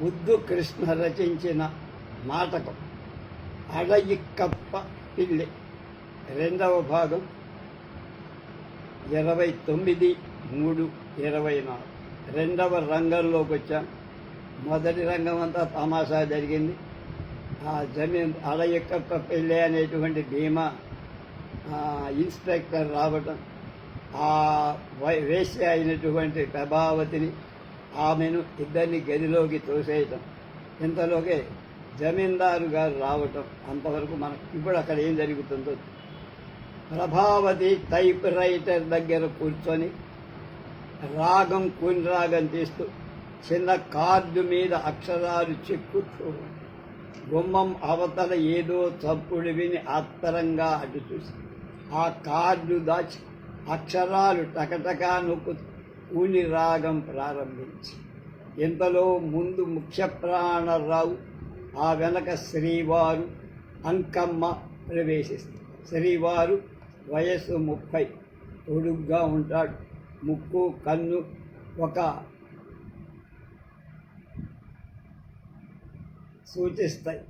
ముద్దు కృష్ణ రచించిన నాటకం. అడయిక్కప్ప పిల్లి. రెండవ భాగం. ఇరవై తొమ్మిది మూడు ఇరవై నాలుగు. రెండవ రంగంలోకి వచ్చాం. మొదటి రంగం అంతా తమాషా జరిగింది. ఆ జమీన్ అడయక్కప్ప పెళ్ళి అనేటువంటి భీమా ఇన్స్పెక్టర్ రావటం ఆ వై- వేశ్య అయినటువంటి ప్రభావతిని ఆమెను ఇద్దరిని గదిలోకి తోసేయటం. ఇంతలోకే జమీందారు గారు రావటం అంతవరకు మనకు ఇప్పుడు అక్కడ ఏం జరుగుతుందో. ప్రభావతి టైప్ రైటర్ దగ్గర కూర్చొని రాగం కూని రాగం తీస్తూ చిన్న కార్డు మీద అక్షరాలు చెక్కుతూ గుమ్మం అవతల ఏదో చప్పుడు విని ఆత్తరంగా అటు చూసి ఆ కార్డు దాచి అక్షరాలు టకటకా నొక్కు కూని రాగం ప్రారంభించి. ఇంతలో ముందు ముఖ్య ప్రాణరావు ఆ వెనక శ్రీవారు అంకమ్మ ప్రవేశిస్తారు. శ్రీవారు వయస్సు ముప్పై పొడుగ్గా ఉంటాడు. ముక్కు కన్ను ఒక సూచిస్తాయి.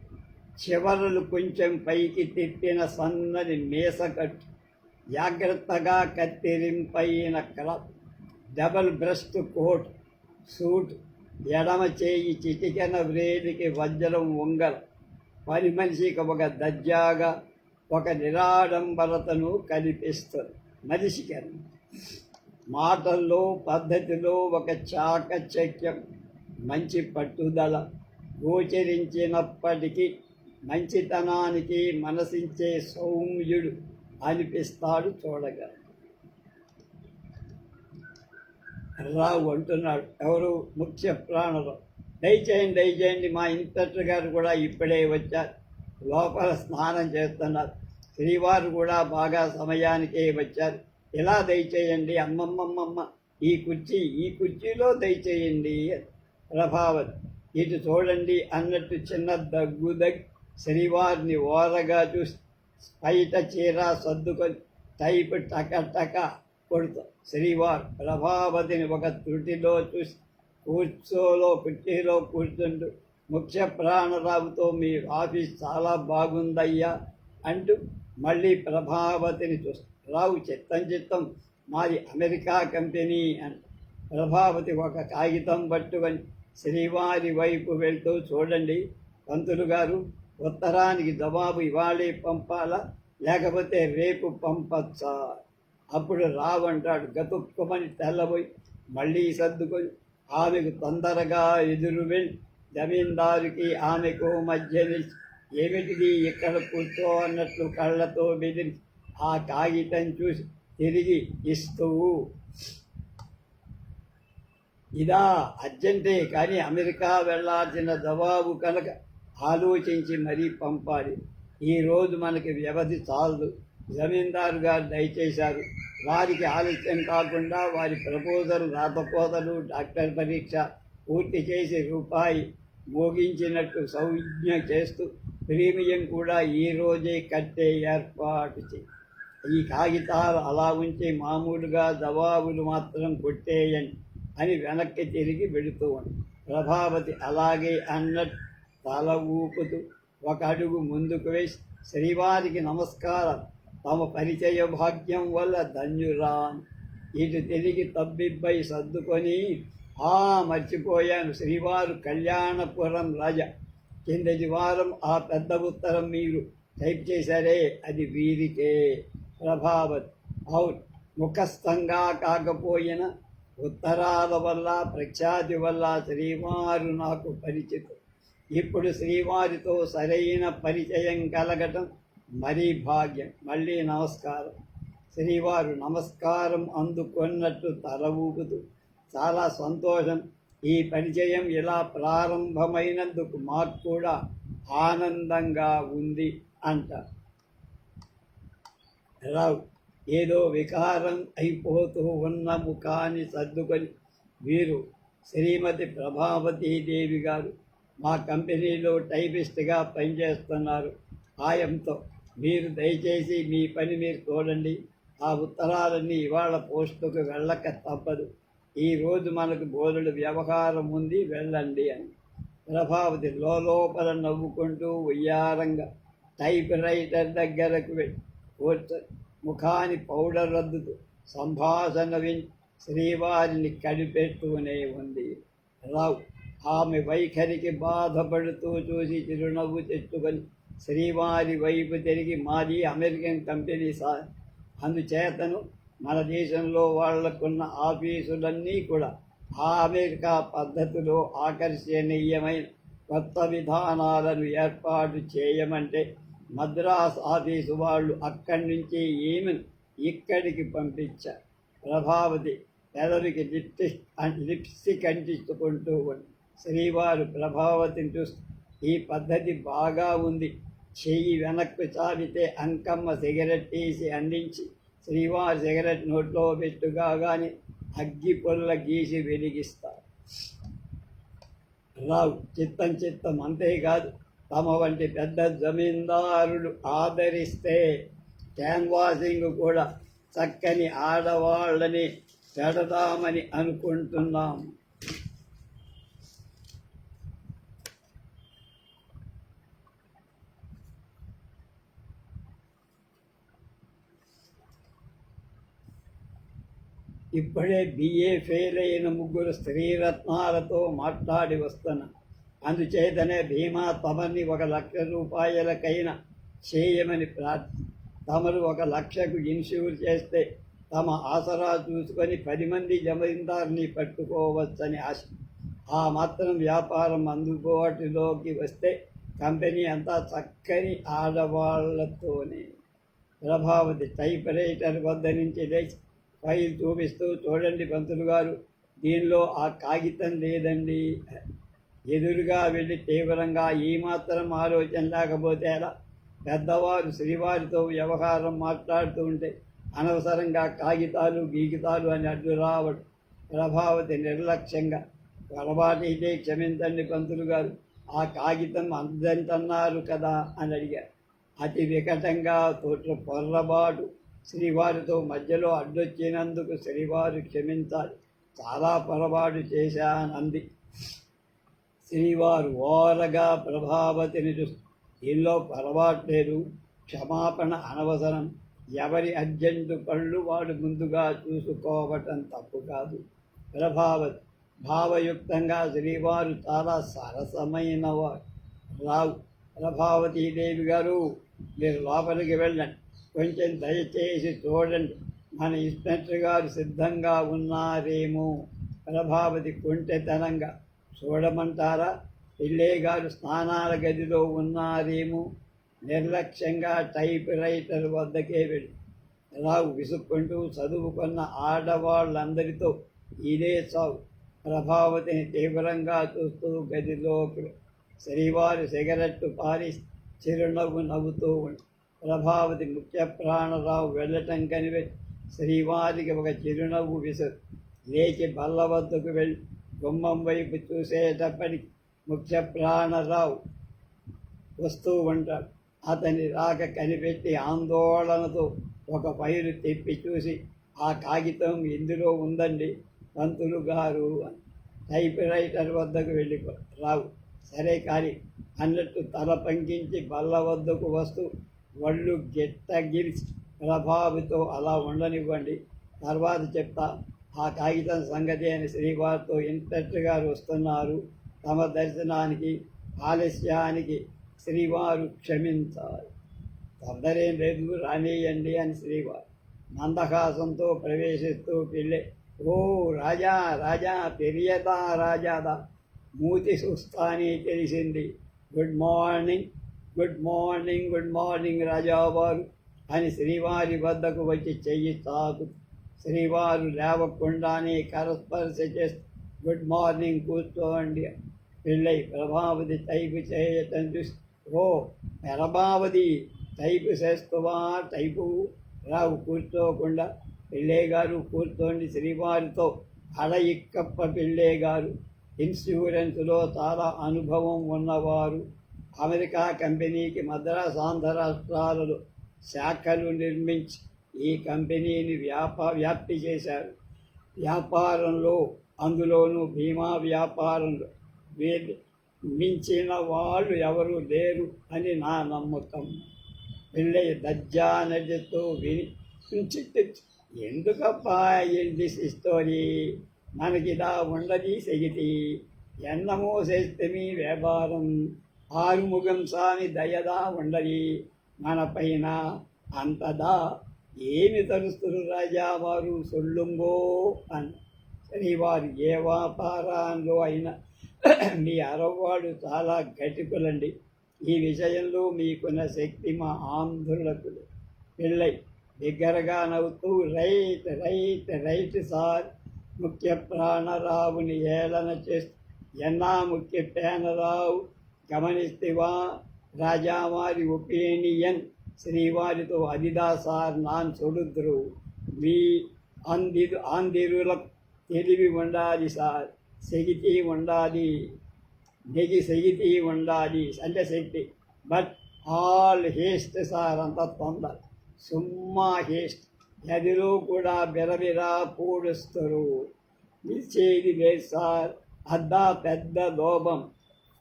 చివరలు కొంచెం పైకి తిప్పిన సన్నని మేసకట్టు జాగ్రత్తగా కత్తిరింపైన కళ డబల్ బ్రెస్ట్ కోట్ సూట్ ఎడమ చేయి చిటికెన వ్రేలికి వజ్రం ఉంగర పని మనిషికి ఒక దజ్జాగా ఒక నిరాడంబరతను కనిపిస్తుంది మనిషికి. మాటల్లో పద్ధతిలో ఒక చాకచక్యం మంచి పట్టుదల గోచరించినప్పటికీ మంచితనానికి మనసించే సౌమ్యుడు అనిపిస్తాడు చూడగా రావు అంటున్నాడు. ఎవరు? ముఖ్య ప్రాణులు దయచేయండి దయచేయండి. మా ఇన్స్పెక్టర్ గారు కూడా ఇప్పుడే వచ్చారు. లోపల స్నానం చేస్తున్నారు. శ్రీవారు కూడా బాగా సమయానికే వచ్చారు. ఇలా దయచేయండి? అమ్మమ్మమ్మమ్మ ఈ కుర్చీ ఈ కుర్చీలో దయచేయండి ప్రభావతి. ఇటు చూడండి అన్నట్టు చిన్న దగ్గు దగ్గు శ్రీవారిని ఓరగా చూసి బయట చీర సర్దుకొని టైపు టక టక కొడుతా శ్రీవారు ప్రభావతిని ఒక త్రుటిలో చూసి కూర్చోలో కుర్చీలో కూర్చుంటూ ముఖ్య ప్రాణరావుతో మీ ఆఫీస్ చాలా బాగుందయ్యా అంటూ మళ్ళీ ప్రభావతిని చూస్తారు రావు చిత్తం చిత్తం మాది అమెరికా కంపెనీ అంట. ప్రభావతి ఒక కాగితం పట్టుకొని శ్రీవారి వైపు వెళ్తూ చూడండి పంతులు గారు ఉత్తరానికి జవాబు ఇవాళే పంపాలా? లేకపోతే రేపు పంపచ్చా? అప్పుడు రావంటాడు గతుక్కుమని తెల్లబోయి మళ్ళీ సర్దుకొని ఆమెకు తొందరగా ఎదురు వెళ్ళి. జమీందారుకి ఆమెకు మధ్య నిలిచి ఏమిటిది ఇక్కడ కూర్చో అన్నట్లు కళ్ళతో బెదిరి ఆ కాగితం చూసి తిరిగి ఇస్తూ ఇదా అర్జెంటే కానీ అమెరికా వెళ్ళాల్సిన జవాబు కనుక ఆలోచించి మరీ పంపాలి. ఈరోజు మనకి వ్యవధి చాలదు. జమీందారు గారు దయచేశారు. వారికి ఆలస్యం కాకుండా వారి ప్రపోజల్ రాతపోతలు డాక్టర్ పరీక్ష పూర్తి చేసి రూపాయి మోగించినట్టు సౌజ్ఞ చేస్తూ ప్రీమియం కూడా ఈ రోజే కట్టే ఏర్పాటు చేయి ఈ కాగితాలు అలా ఉంచి మామూలుగా జవాబులు మాత్రం కొట్టేయండి అని వెనక్కి తిరిగి వెళుతూ ఉంది. ప్రభావతి అలాగే అన్నట్టు తల ఊపుతూ ఒక అడుగు ముందుకు వేసి శ్రీవారికి నమస్కారం. తమ పరిచయ భాగ్యం వల్ల ధన్యురాన్ ఇటు తిరిగి తబ్బిబ్బై సర్దుకొని ఆ మర్చిపోయాను. శ్రీవారు కళ్యాణపురం రాజ. కిందటి వారం ఆ పెద్ద ఉత్తరం మీరు టైప్ చేశారే అది వీరికే. ప్రభావత్ అవుట్ ముఖస్థంగా కాకపోయిన ఉత్తరాల వల్ల ప్రఖ్యాతి వల్ల శ్రీవారు నాకు పరిచితం ఇప్పుడు శ్రీవారితో సరైన పరిచయం కలగటం మరీ భాగ్యం మళ్ళీ నమస్కారం. శ్రీవారు నమస్కారం అందుకున్నట్టు తల చాలా సంతోషం. ఈ పరిచయం ఇలా ప్రారంభమైనందుకు మాకు కూడా ఆనందంగా ఉంది అంట. రావు ఏదో వికారం అయిపోతూ ఉన్న ముఖాన్ని సర్దుకొని వీరు శ్రీమతి ప్రభావతీదేవి గారు మా కంపెనీలో టైపిస్ట్గా పనిచేస్తున్నారు. ఆయంతో మీరు దయచేసి మీ పని మీరు చూడండి. ఆ ఉత్తరాలన్నీ ఇవాళ పోస్టుకు వెళ్ళక తప్పదు. ఈరోజు మనకు బోధుడు వ్యవహారం ఉంది వెళ్ళండి అని. ప్రభావతి లోపల నవ్వుకుంటూ ఉయ్యారంగా టైప్ రైటర్ దగ్గరకు వెళ్ళి ముఖాన్ని పౌడర్ రద్దుతూ సంభాషణ విని శ్రీవారిని కనిపెడుతూనే ఉంది. రావు ఆమె వైఖరికి బాధపడుతూ చూసి చిరునవ్వు తెచ్చుకొని శ్రీవారి వైపు తిరిగి మాది అమెరికన్ కంపెనీ సార్ అందుచేతను మన దేశంలో వాళ్ళకున్న ఆఫీసులన్నీ కూడా ఆ అమెరికా పద్ధతిలో ఆకర్షణీయమైన కొత్త విధానాలను ఏర్పాటు చేయమంటే మద్రాస్ ఆఫీసు వాళ్ళు అక్కడి నుంచి ఈమెను ఇక్కడికి పంపించారు. ప్రభావతి పెదవికి లిప్స్టిక్ లిప్స్టిక్ అంటించుకుంటూ ఉంది. శ్రీవారు ప్రభావతిని చూస్తూ ఈ పద్ధతి బాగా ఉంది. చెయ్యి వెనక్కు చాపితే అంకమ్మ సిగరెట్ తీసి అందించి శ్రీవారి సిగరెట్ నోట్లో పెట్టుగా కానీ అగ్గి పొల్ల గీసి వెలిగిస్తారు రావు చిత్తం చిత్తం అంతేకాదు తమ వంటి పెద్ద జమీందారులు ఆదరిస్తే క్యాన్వాసింగ్ కూడా చక్కని ఆడవాళ్ళని పెడదామని అనుకుంటున్నాం. ఇప్పుడే బిఏ ఫెయిల్ అయిన ముగ్గురు స్త్రీరత్నాలతో మాట్లాడి వస్తున్నా. అందుచేతనే భీమా తమని ఒక లక్ష రూపాయలకైనా చేయమని ప్రార్థి తమరు ఒక లక్షకు ఇన్సూర్ చేస్తే తమ ఆసరా చూసుకొని పది మంది జమీందారుని పట్టుకోవచ్చని ఆశ. ఆ మాత్రం వ్యాపారం అందుబాటులోకి వస్తే కంపెనీ అంతా చక్కని ఆడవాళ్ళతోనే. ప్రభావతి టైప్ రైటర్ వద్ద నుంచి లేచి ఫైల్ చూపిస్తూ చూడండి పంతులు గారు దీనిలో ఆ కాగితం లేదండి. ఎదురుగా వెళ్ళి తీవ్రంగా ఏమాత్రం ఆలోచన లేకపోతే ఎలా? పెద్దవారు శ్రీవారితో వ్యవహారం మాట్లాడుతూ ఉంటే అనవసరంగా కాగితాలు గీగితాలు అని అడ్డు రావడం ప్రభావతి నిర్లక్ష్యంగా. పొరపాటు క్షమించండి పంతులు గారు ఆ కాగితం అందంటన్నారు కదా అని అడిగారు. అతి వికటంగా తోట పొర్రబాటు శ్రీవారితో మధ్యలో అడ్డొచ్చినందుకు శ్రీవారు క్షమించాలి. చాలా పొరపాటు చేశానంది. శ్రీవారు ఓరగా ప్రభావతిని చూస్తూ దీనిలో పొరపాటు లేదు. క్షమాపణ అనవసరం. ఎవరి అర్జెంటు పనులు వాడు ముందుగా చూసుకోవటం తప్పు కాదు. ప్రభావతి భావయుక్తంగా శ్రీవారు చాలా సరసమైనవారు రావు ప్రభావతీదేవి గారు మీరు లోపలికి వెళ్ళండి. కొంచెం దయచేసి చూడండి. మన ఇన్స్పెక్టర్ గారు సిద్ధంగా ఉన్నారేమో. ప్రభావతి కుంటెతనంగా. చూడమంటారా? పిల్లే గారు స్నానాల గదిలో ఉన్నారేమో. నిర్లక్ష్యంగా టైప్ రైటర్ వద్దకే వెళ్ళి. ఎలా విసుక్కుంటూ చదువుకున్న ఆడవాళ్ళందరితో ఇదే చావు. ప్రభావతిని తీవ్రంగా చూస్తూ గదిలోకి శ్రీవారి సిగరెట్టు పారి చిరునవ్వు నవ్వుతూ ఉండి ప్రభావతి ముఖ్య ప్రాణరావు వెళ్ళటం కనిపెట్టి శ్రీవారికి ఒక చిరునవ్వు విసురు లేచి బల్ల వద్దకు వెళ్ళి గుమ్మం వైపు చూసేటప్పటికి ముఖ్య ప్రాణరావు వస్తూ ఉంటాడు అతని రాక కనిపెట్టి ఆందోళనతో ఒక ఫైలు తెప్పి చూసి ఆ కాగితం ఇందులో ఉందండి పంతులు గారు టైప్ రైటర్ వద్దకు వెళ్ళిపో రావు. సరే కానీ అన్నట్టు తల పంకించి బల్ల వద్దకు వస్తూ ఒళ్ళు గిట్టగిరిచి ప్రభావితో అలా ఉండనివ్వండి. తర్వాత చెప్తా ఆ కాగితం సంగతి అని శ్రీవారితో ఇన్స్పెక్టర్ వస్తున్నారు. తమ దర్శనానికి ఆలస్యానికి శ్రీవారు క్షమించాలి. తొందరేం లేదు రానియండి అని శ్రీవారు. మందహాసంతో ప్రవేశిస్తూ పిల్లే ఓ రాజా రాజా పెరియదా రాజాదా మూతి సుస్తాని తెలిసింది. Good morning. Good morning good morning రాజావారు అని శ్రీవారి వద్దకు వచ్చి చెయ్యి తాకు. శ్రీవారు లేవకుండానే కరస్పర్శ చేస్తూ గుడ్ మార్నింగ్ కూర్చోండి. పెళ్ళై ప్రభావతి టైపు చేయటం చూసి ఓ ప్రభావతి టైపు చేస్తువా? టైపు రావు కూర్చోకుండా. పిల్లే గారు కూర్చోండి శ్రీవారితో. అడ ఇక్కప్ప పిల్లే గారు ఇన్సూరెన్స్లో చాలా అనుభవం ఉన్నవారు. అమెరికా కంపెనీకి మద్రాస్ ఆంధ్ర రాష్ట్రాలలో శాఖలు నిర్మించి ఈ కంపెనీని వ్యాపా వ్యాప్తి చేశారు. వ్యాపారంలో అందులోనూ బీమా వ్యాపారంలో వీరి మించిన వాళ్ళు ఎవరు లేరు అని నా నమ్మకం. వెళ్ళే దజ్జానజతో విని ఎందుకప్ప ఎందుకప్పా ఏంటి స్టోరీ మనకిదా ఉండది సెగితి. ఎన్నమో చేస్తే మీ వ్యాపారం. ఆరుముఖం సామి దయదా ఉండది మన పైన అంతదా ఏమి తరుస్తురు రాజా వారు సొల్లుంగో అని శ్రీవారు ఏ వ్యాపారంలో అయినా మీ అరవాడు చాలా గట్టికులండి ఈ విషయంలో మీకున్న శక్తి మా ఆంధ్రులకు పెళ్ళై దగ్గరగా నవ్వుతూ రైట్ రైట్ రైట్ సార్. ముఖ్య ప్రాణరావుని ఏలన చేస్తూ ఎన్నా ముఖ్య పేనరావు. గమనిస్తేవా రాజావారి ఒపీనియన్ శ్రీవారితో అదిదా సార్ నాన్ సొడుద్రు. మీ అందిరు ఆందిరులకు తెలివి ఉండాలి సార్ శక్తి ఉండాలి నెగి శక్తి ఉండాలి అంటే శక్తి బట్ ఆల్ హేస్ట్ సార్ అంత తొందర. సుమ్మా హేస్ట్. గదిలో కూడా బిరబిరా పూడుస్తారు. నిలిచేది లేదు సార్. అద్దా పెద్ద లోభం.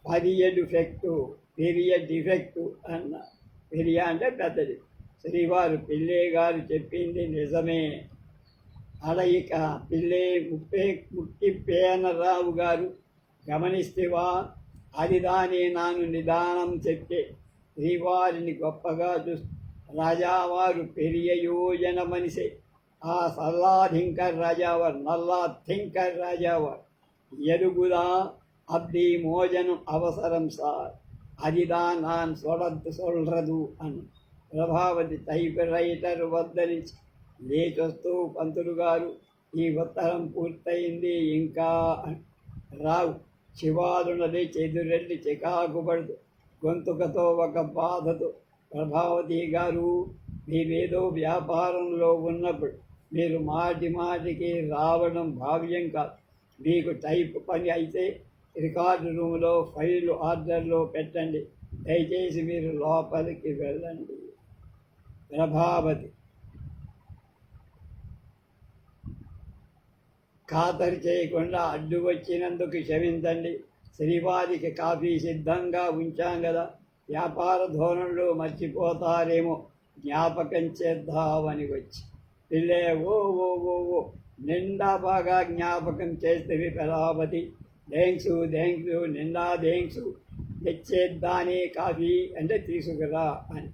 పరియడ్ డిఫెక్టు పెరియ డిఫెక్టు అన్న పెరియ అంటే పెద్దది. శ్రీవారు పిల్లే గారు చెప్పింది నిజమే. అలయిక పిల్లే ముప్పే ముక్కి పేనరావు గారు గమనిస్తేవా అది దానే నాను నిదానం చెప్పే. శ్రీవారిని గొప్పగా చూస్తూ రాజావారు పెరియ యోజన మనిషి ఆ సల్లాధింకర్ రాజావారు నల్లా థింకర్ రాజావారు. ఎరుగుదా அப்படி மோஜனம் அவசரம் சார் அதுதான் நான் சொல்றது சொல்றது అని. ప్రభావతి టైప్ రైటర్ వద్ద లేచొస్తూ పంతులు గారు ఈ ఉత్తరం పూర్తయింది ఇంకా రావు శివాదునది చెదురెడ్డి చికాకుపడుతూ గొంతుకతో ఒక బాధతో ప్రభావతి గారు మీరేదో వ్యాపారంలో ఉన్నప్పుడు మీరు మాటి మాటికి రావడం భావ్యం కాదు. మీకు టైప్ పని అయితే రికార్డు రూమ్లో ఫైల్ ఆర్డర్లో పెట్టండి. దయచేసి మీరు లోపలికి వెళ్ళండి. ప్రభావతి. ఖాతరు చేయకుండా అడ్డు వచ్చినందుకు క్షమించండి. శ్రీవారికి కాఫీ సిద్ధంగా ఉంచాం కదా. వ్యాపార ధోరణులు మర్చిపోతారేమో. జ్ఞాపకం చేద్దామని వచ్చి. పిల్లే ఓ ఓ ఓ ఓ. నిండా బాగా జ్ఞాపకం చేస్తే ప్రభావతి. థ్యాంక్స్ థ్యాంక్స్ నిండా థ్యాంక్స్ తెచ్చేద్దానే కాఫీ అంటే తీసుకురా అని.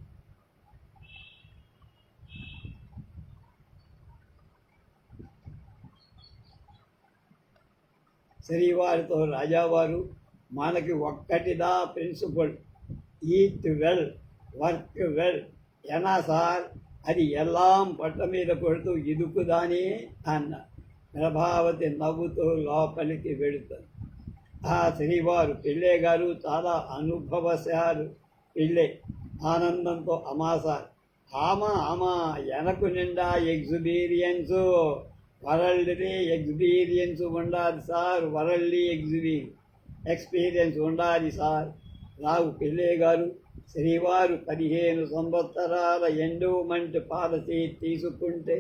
శ్రీవారితో రాజావారు మనకి ఒక్కటిదా principle eat well work well ఎనా sir అది ఎల్లాం పట్ల మీద కొడుతూ ఇదుకుదానే అన్న. ప్రభావతి నవ్వుతూ లోపలికి వెళుతుంది. ఆ శ్రీవారు పిల్లే గారు చాలా అనుభవశారు పెళ్ళే. ఆనందంతో అమాసారు ఆమా ఆమా ఎనకు నిండా ఎగ్జిబీరియన్స్. వరల్డ్ది ఎగ్జిబీరియన్స్ ఉండాలి సార్ వరల్డ్లీ ఎగ్జిబీ. ఎక్స్పీరియన్స్ ఉండాలి సార్. రావు పిల్లే గారు శ్రీవారు పదిహేను సంవత్సరాల ఎండోమెంట్ పాలసీ తీసుకుంటే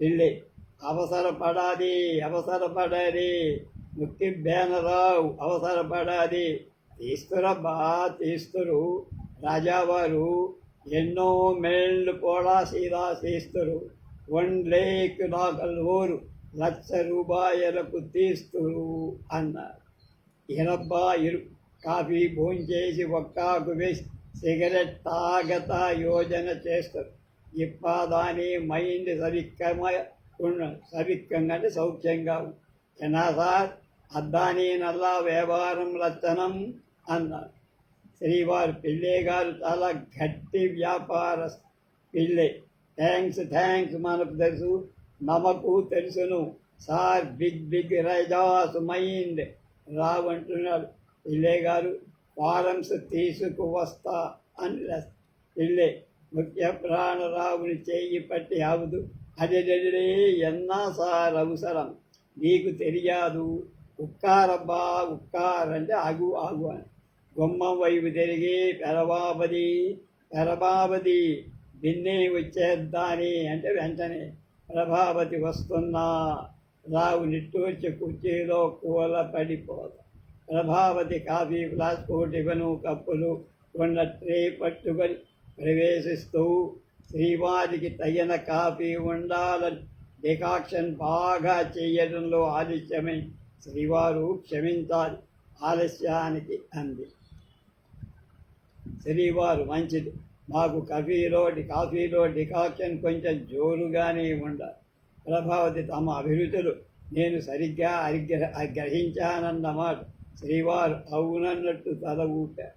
పెళ్ళే. అవసరపడాలి అవసరపడాలి ముక్తి బేనరావు అవసరపడాలి తీస్తురబ్బా తీస్తురు రాజావారు ఎన్నో మేళ్ళు కూడా సీదా చేస్తురు వన్ లేక్ నాగల్వోరు లక్ష రూపాయలకు తీస్తురు అన్నారు. ఇరబ్బా ఇరు కాఫీ భోంచేసి ఒక్కాకు వేసి సిగరెట్ తాగత యోజన చేస్తారు. ఇప్పాదాని మైండ్ సవిక్కమయ ఉన్న సవిక్కంగా అంటే సౌఖ్యంగా ఎనా సార్ అద్దాని నల్లా వ్యవహారం లక్షణం అన్నారు. శ్రీవారి పిల్లే గారు చాలా గట్టి వ్యాపార పిల్లే థ్యాంక్స్ థ్యాంక్స్ మనకు తెలుసు. నమకు తెలుసును. Sir big big raises mind. Rao Pillai garu forms తీసుకువస్తా అని పిల్లే ముఖ్య ప్రాణరావుని చేయి పట్టి అవదు అదే ఎన్నా సార్ అవసరం. నీకు తెలియదు. ఉక్కారబ్బా ఉక్కారంటే ఆగు ఆగు అని. గుమ్మం వైపు తిరిగి పెరబాబది పెరబాబది బిన్నే వచ్చేద్దాని అంటే వెంటనే ప్రభావతి వస్తున్నా రావు నిట్టూర్చి కుర్చీలో కూల పడిపోదు ప్రభావతి కాఫీ ఫ్లాస్కు టిఫను కప్పులు కొండ ట్రే పట్టుకొని ప్రవేశిస్తూ శ్రీవారికి తగిన కాఫీ ఉండాలని డికాక్షన్ బాగా చేయడంలో ఆలస్యమై. శ్రీవారు క్షమించాలి ఆలస్యానికి అంది. శ్రీవారు మంచిది. మాకు కఫీలో కాఫీలో డికాక్షన్ కొంచెం జోరుగానే ఉండాలి ప్రభావతి తమ అభిరుచులు. నేను సరిగ్గా అరిగ్ర గ్రహించానన్నమాట శ్రీవారు అవునన్నట్టు తల ఊపారు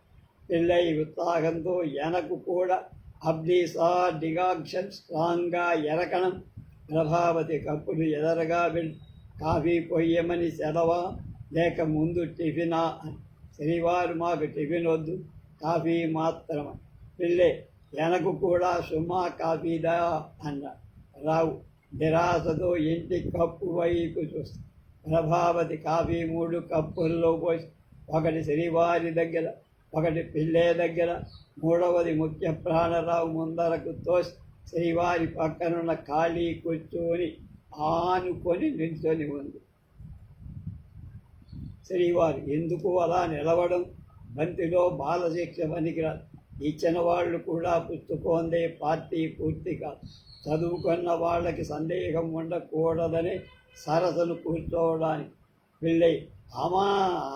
పెళ్ళై ఉత్సాహంతో ఎనకు కూడా అబ్దీసా డిగాక్షన్ స్ట్రాంగ్గా ఎరకణం ప్రభావతి కప్పులు ఎదరగా వెళ్ళి కాఫీ పొయ్యమని సెలవా? లేక ముందు టిఫినా? అని శనివారు మాకు టిఫిన్ వద్దు. కాఫీ మాత్రమే. పిల్లే వెనకు కూడా సుమా కాఫీదా అన్న. రావు నిరాశతో ఇంటి కప్పు వైపు చూస్తా. ప్రభావతి కాఫీ మూడు కప్పుల్లో పోసి ఒకటి శ్రీవారి దగ్గర ఒకటి పిల్లే దగ్గర మూడవది ముఖ్య ప్రాణరావు ముందరకు తోసి శ్రీవారి పక్కనున్న ఖాళీ కూర్చొని ఆనుకొని నిల్చొని ఉంది. శ్రీవారు ఎందుకు అలా నిలవడం? బంతిలో బాలశిక్ష పనికిరాదు. ఇచ్చిన వాళ్ళు కూడా పుచ్చుకోందే పార్టీ పూర్తి కాదు. చదువుకున్న వాళ్ళకి సందేహం ఉండకూడదని సరసను కూర్చోవడానికి. వెళ్ళి ఆమా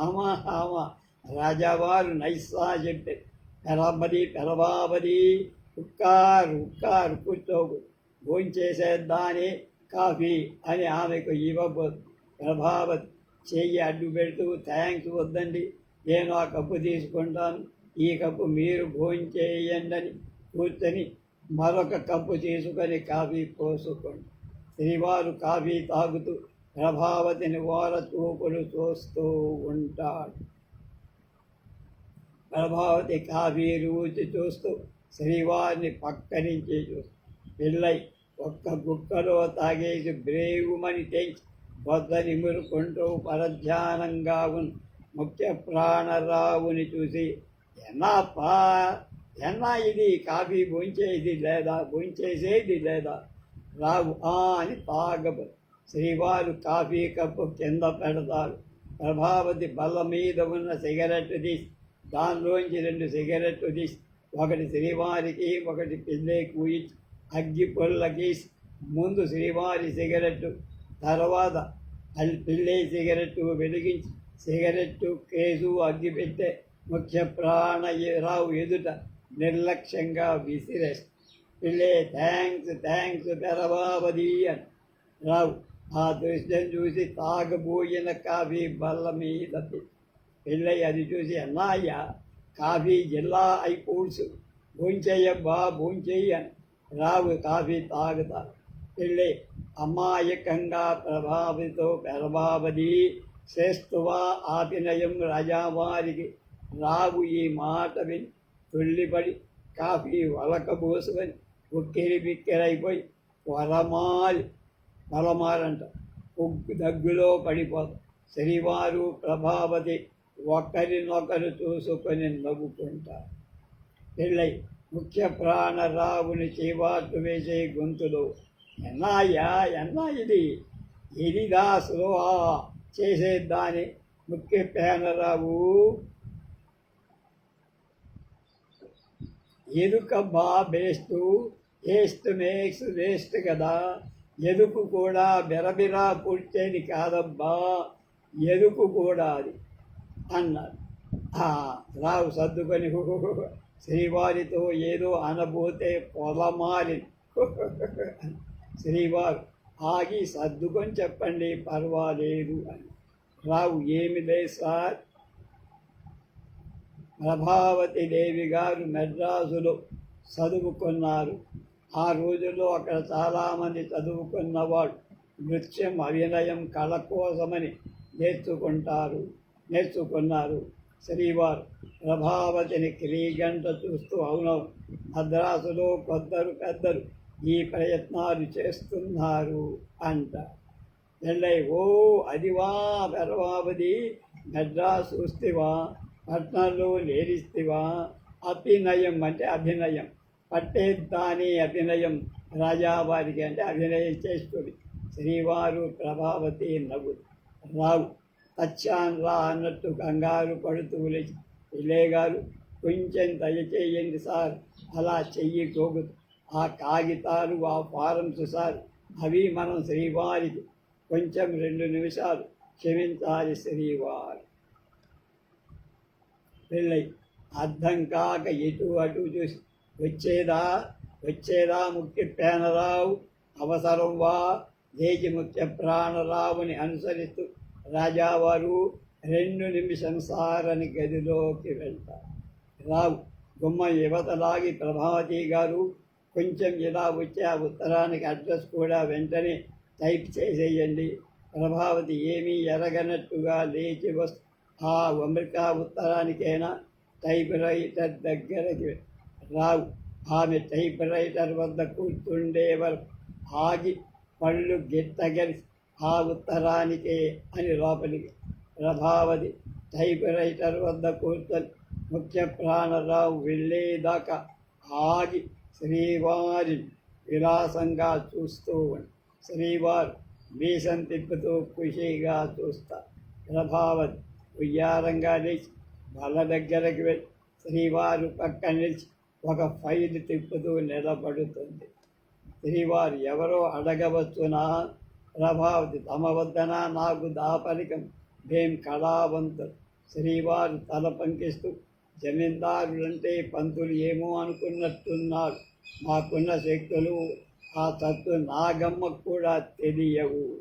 ఆమా ఆమా రాజావారు నైసా చెప్పే. పెరబది పెరబాబది ఉక్కారు ఉక్కారు కూర్చోకు. భోంచేసేద్దాని కాఫీ అని ఆమెకు ఇవ్వబో ప్రభావతి చెయ్యి అడ్డు పెడుతూ థ్యాంక్స్ వద్దండి నేను ఆ కప్పు తీసుకుంటాను. ఈ కప్పు మీరు భోంచేయండి అని కూర్చొని మరొక కప్పు తీసుకొని కాఫీ పోసుకోండి. శ్రీవారు కాఫీ తాగుతూ ప్రభావతిని వార చూపులు చూస్తూ ఉంటాడు. ప్రభావతి కాఫీ రూచి చూస్తూ శ్రీవారిని పక్క నుంచి చూస్తూ పిల్లై ఒక్క గుక్కలో తాగేసి బ్రేవుమని తెంచి బొద్ద నిమురుకుంటూ పరధ్యానంగా ఉన్న ముఖ్య ప్రాణరావుని చూసి ఎన్నాపా ఎన్నా ఇది? కాఫీ భుంచేది లేదా? భుంచేసేది లేదా? రావు ఆ అని తాగబు శ్రీవారు కాఫీ కప్పు కింద పెడతారు. ప్రభావతి బల్ల మీద ఉన్న సిగరెట్ తీసి దానిలోంచి రెండు సిగరెట్లు తీసి ఒకటి శ్రీవారికి ఒకటి పిల్లేకు ఇచ్చి అగ్గి పుల్లకి ముందు శ్రీవారి సిగరెట్టు తర్వాత అల్ పిల్లే సిగరెట్టు వెలిగించి సిగరెట్టు కేసు అగ్గి పెట్టే ముఖ్య ప్రాణ రావు ఎదుట నిర్లక్ష్యంగా విసిరేసి పిల్లే థ్యాంక్స్ థ్యాంక్స్ పెరవావది అని. రావు ఆ దృశ్యం చూసి తాగబోయిన కాఫీ బల్ల మీద పెళ్ళై అది చూసి అన్నాయ్య కాఫీ జిల్లా అయిపోడ్స్ భోంచెయ్యబ్బా భోంచెయ్యి అని. రావు కాఫీ తాగుతారు పెళ్ళి అమాయకంగా ప్రభావితో ప్రభావతి శ్రేస్తువా ఆపినయం రాజావారికి రావు ఈ మాట విని తుళ్ళిపడి కాఫీ వలకబోసుకొని ఉక్కిరి బిక్కిరైపోయి వరమాలి వరమాలంట ఉగ్గు దగ్గులో పడిపోతాం శ్రీవారు ప్రభావతి ఒకరినొకరు చూసుకొని నవ్వుకుంటారు పెళ్ళై ముఖ్య ప్రాణ రావుని చేవాటు వేసే గొంతులో. ఎన్నాయా ఎన్నా ఇది? ఇదిదా సులువా చేసేద్దాని ముఖ్య ప్రాణరావు ఎరుక బా బేస్ట్ వేస్ట్ మేక్స్ వేస్ట్ కదా. ఎరుకు కూడా బెరబిరా పుట్టేది కాదబ్బా. ఎరుకు కూడా అది అన్నారు. రావు సర్దుకొని శ్రీవారితో ఏదో అనబోతే పొలమాలి. శ్రీవారు ఆగి సర్దుకొని చెప్పండి పర్వాలేదు అని. రావు ఏమి లేదు సార్? ప్రభావతి దేవి గారు మెడ్రాసులో చదువుకున్నారు. ఆ రోజుల్లో అక్కడ చాలామంది చదువుకున్నవాళ్ళు నృత్యం అభినయం కళ కోసమని నేర్చుకుంటారు నేర్చుకున్నారు. శ్రీవారు ప్రభావతిని క్రీగంట చూస్తూ అవునవు మద్రాసులో కొందరు పెద్దలు ఈ ప్రయత్నాలు చేస్తున్నారు అంట. వెళ్ళై ఓ అదివా ప్రభావతి మద్రాసు వస్తేవా పట్నంలో నేరిస్తేవా అభినయం అంటే అభినయం. పట్టేద్దాని అభినయం రాజావారికి అంటే అభినయం చేస్తుంది. శ్రీవారు ప్రభావతి నవ్వు. రావు. రా అన్నట్టు కంగారు పడుతూ లేచి పిల్లే గారు కొంచెం దయచేయండి సార్. అలా చెయ్యి గోగు ఆ కాగితాలు ఆ ఫారమ్స్ సార్. అవి మనం శ్రీవారికి కొంచెం రెండు నిమిషాలు క్షమించాలి శ్రీవారి. పెళ్ళై అర్థం కాక ఎటు అటు చూసి వచ్చేదా వచ్చేదా ముఖ్య పేనరావు అవసరం వా దేశ ముఖ్య ప్రాణరావుని అనుసరిస్తూ రాజావారు రెండు నిమిషం సారని గదిలోకి వెళ్తారు. రావు గుమ్మ యువతలాగి ప్రభావతి గారు కొంచెం ఇలా వచ్చే ఆ ఉత్తరానికి అడ్రస్ కూడా వెంటనే టైప్ చేసేయండి. ప్రభావతి ఏమీ ఎరగనట్టుగా లేచి వస్తు ఆ అమెరికా ఉత్తరానికైనా టైప్ రైటర్ దగ్గరకి రావు ఆమె టైప్ రైటర్ వద్ద కూర్చుండే వరకు ఆగి పళ్ళు గిట్టగలిసి ఆ ఉత్తరానికే అని లోపలికి ప్రభావతి టైప్ రైటర్ వద్ద కూర్చొని ముఖ్య ప్రాణరావు వెళ్ళేదాకా ఆగి శ్రీవారి విలాసంగా చూస్తూ ఉండి శ్రీవారు మీసం తిప్పుతూ ఖుషీగా చూస్తా. ప్రభావతి ఉయ్యారంగా లేచి బల దగ్గరకు వెళ్ళి శ్రీవారు పక్క నిలిచి ఒక ఫైల్ తిప్పుతూ నిలబడుతుంది. శ్రీవారు ఎవరో అడగవచ్చునా? ప్రభావతి తమ వద్దన నాకు దాపరికం. భేం కళావంతులు శ్రీవారు తల పంకిస్తూ జమీందారులంటే పంతులు ఏమో అనుకున్నట్టున్నారు. మాకున్న శక్తులు ఆ తత్తు నాగమ్మకు కూడా తెలియవు.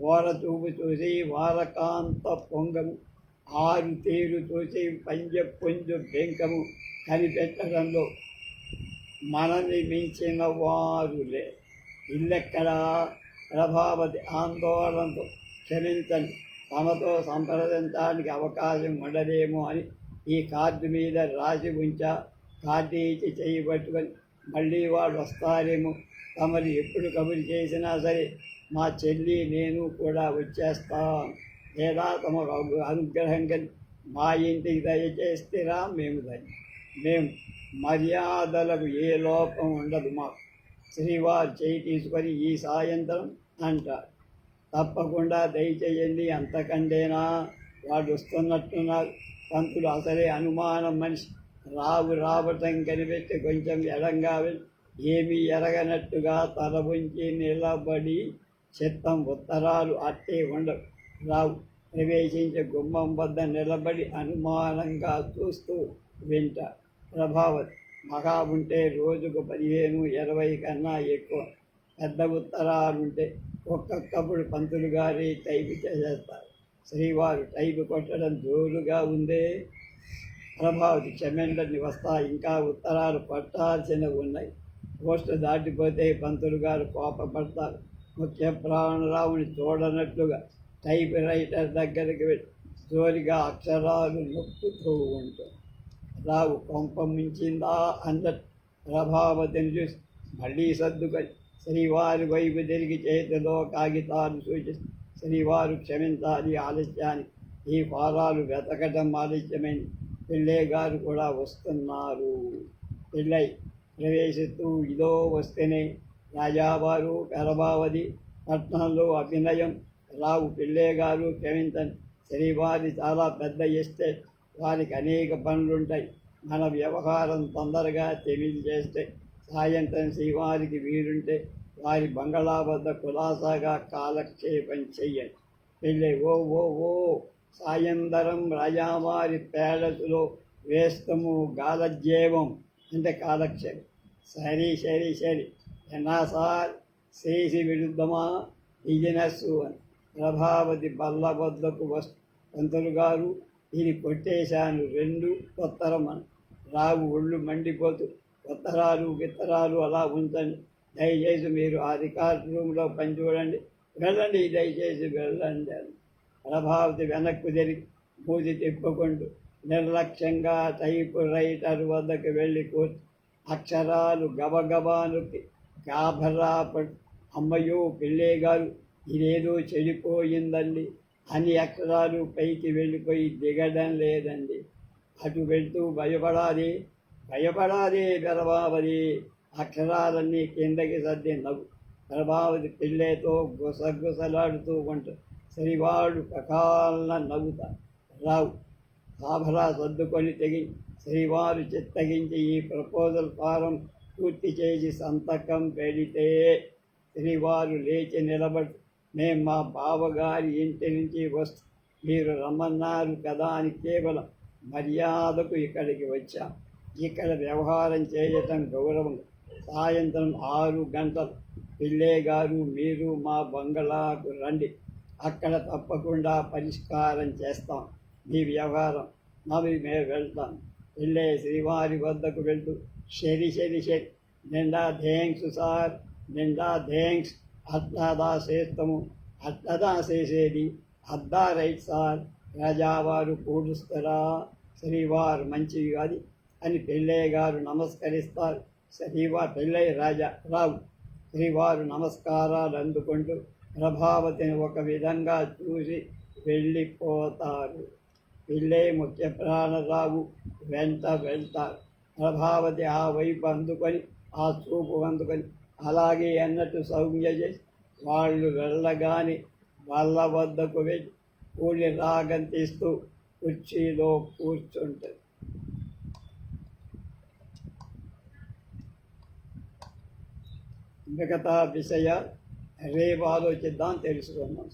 ఓర చూపు చూసి వారకాంత పొంగము ఆరు తీరు చూసి పంజ పుంజు బెంకము కనిపెట్టడంలో మనని మించిన వారులే. ఇల్లెక్కడా? ప్రభావతి ఆందోళనతో క్షమించండి. తమతో సంప్రదించడానికి అవకాశం ఉండదేమో అని ఈ కార్డు మీద రాసి ఉంచా. కార్డు ఇచ్చి చేయబట్టుకొని మళ్ళీ వాళ్ళు వస్తారేమో. తమరు ఎప్పుడు కబురు చేసినా సరే మా చెల్లి నేను కూడా వచ్చేస్తాం. లేదా తమ అనుగ్రహం కలిగి మా ఇంటికి దయచేస్తేరా మేము దయ మేము మర్యాదలకు ఏ లోపం ఉండదు మాకు. శ్రీవారు చేయి తీసుకొని ఈ సాయంత్రం అంటారు తప్పకుండా దయచేయండి అంతకంటేనా? వాడు వస్తున్నట్టున్నారు. పంతులు అసలే అనుమానం మనిషి. రావు రావటం కనిపెట్టి కొంచెం ఎడంగా ఏమీ ఎరగనట్టుగా తల ఉంచి నిలబడి చిత్తం ఉత్తరాలు అట్టే ఉండవు. రావు ప్రవేశించే గుమ్మం వద్ద నిలబడి అనుమానంగా చూస్తూ వింట ప్రభావతి. మగా ఉంటే రోజుకు పదిహేను ఇరవై కన్నా ఎక్కువ. పెద్ద ఉత్తరాలుంటే ఒక్కొక్కప్పుడు పంతులు గారి టైపు చేసేస్తారు. శ్రీవారు టైపు కొట్టడం జోరుగా ఉందే. ప్రభావతి క్షమెండని వస్తా ఇంకా ఉత్తరాలు పట్టాల్సినవి ఉన్నాయి. పోస్ట్ దాటిపోతే పంతులు గారు కోపపడతారు. ముఖ్య ప్రాణరావుని చూడనట్లుగా టైప్ రైటర్ దగ్గరికి వెళ్ళి జోలిగా అక్షరాలు నొక్కుతూ ఉంటుంది రావు కొంప అందట్ అన్నట్టు ప్రభావతిని చూసి మళ్ళీ సర్దుకొని శ్రీవారి వైపు తిరిగి చేతిలో కాగితాలు సూచిస్తూ శ్రీవారు క్షమించాలి ఆలస్యాన్ని. ఈ ఫారాలు వెతకటం ఆలస్యమైంది. పిల్లయ్య గారు కూడా వస్తున్నారు. పిల్లయ్య ప్రవేశిస్తూ ఇదో వస్తేనే రాజావారు పెరభావతి పట్నంలో అభినయం. రావు పిల్లయ్య గారు క్షమించండి. శ్రీవారి చాలా పెద్ద ఎస్టేట్. వారికి అనేక పనులుంటాయి. మన వ్యవహారం తొందరగా తెలియజేస్తే సాయంత్రం శ్రీవారికి వీరుంటే వారి బంగళా వద్ద కులాసాగా కాలక్షేపం చెయ్యండి. పెళ్ళి ఓ ఓ ఓ సాయంత్రం రాజావారి పేడలో వేస్తము గాలజేవం అంటే కాలక్షేపం. సరి సరి సరి. ఎన్నా సార్ శ్రీసి విరుద్ధమా బిజినెస్ అని. ప్రభావతి బల్ల వద్దకు వస్తు పంతులు గారు ఇది కొట్టేశాను రెండు ఉత్తరం రావు ఒళ్ళు మండిపోతూ ఉత్తరాలు విత్తరాలు అలా ఉంచండి. దయచేసి మీరు ఆ రికార్డ్ రూమ్లో పని చూడండి. వెళ్ళండి దయచేసి వెళ్ళండి అని. ప్రభావతి వెనక్కు తిరిగి మూతి తిప్పుకుంటూ నిర్లక్ష్యంగా టైపు రైటర్ వద్దకు వెళ్ళి కూర్చు. అక్షరాలు గబగబానుకి గాభరా పడు అమ్మయ్యో పిల్లే గారు ఇదేదో చెడిపోయిందండి. అన్ని అక్షరాలు పైకి వెళ్ళిపోయి దిగడం లేదండి. అటు వెళ్తూ భయపడాలి భయపడాలి ప్రభావతి. అక్షరాలన్నీ కిందకి సర్ది నవ్వు. ప్రభావతి పిల్లేతో గుసగుసలాడుతూ ఉంటాడు శ్రీవాడు ప్రకాలన నవ్వుతారు రావు. సాభరా సర్దుకొని తెగి శ్రీవారు చిత్తగించి ఈ ప్రపోజల్ ఫారం పూర్తి చేసి సంతకం పెడితే శ్రీవారు లేచి నిలబడి మేము మా బావగారి ఇంటి నుంచి వస్తు మీరు రమ్మన్నారు కదా అని కేవలం మర్యాదకు ఇక్కడికి వచ్చాం. ఇక్కడ వ్యవహారం చేయటం గౌరవం. సాయంత్రం ఆరు గంటలు. పిల్లే గారు మీరు మా బంగళాకు రండి. అక్కడ తప్పకుండా పరిష్కారం చేస్తాం. మీ వ్యవహారం. మరి మేము వెళ్తాం. పిల్లే శ్రీవారి వద్దకు వెళ్తూ శరి శరి శరి. నిండా థ్యాంక్స్ సార్. నిండా థ్యాంక్స్ అట్లాదా చేస్తాము అట్లదా చేసేది అద్దా రైట్ సార్ రాజావారు పూడుస్తారా శ్రీవారు మంచివి కాదు అని పెళ్ళయ్య గారు నమస్కరిస్తారు. శ్రీవారు పెళ్ళయ్య రాజా రావు. శ్రీవారు నమస్కారాలు అందుకుంటూ ప్రభావతిని ఒక విధంగా చూసి వెళ్ళిపోతారు. పెళ్ళే ముఖ్య ప్రాణరావు వెంట వెళ్తారు. ప్రభావతి ఆ వైపు అందుకొని ఆ చూపు అందుకొని అలాగే అన్నట్టు సౌజ్ఞ చేసి వాళ్ళు వెళ్ళగాని వాళ్ళ వద్దకు వెళ్ళి కూలి రాగం తీస్తూ కుర్చీలో కూర్చుంటుంది. మిగతా విషయ రేపు ఆలోచిద్దాం తెలుసుకుందాం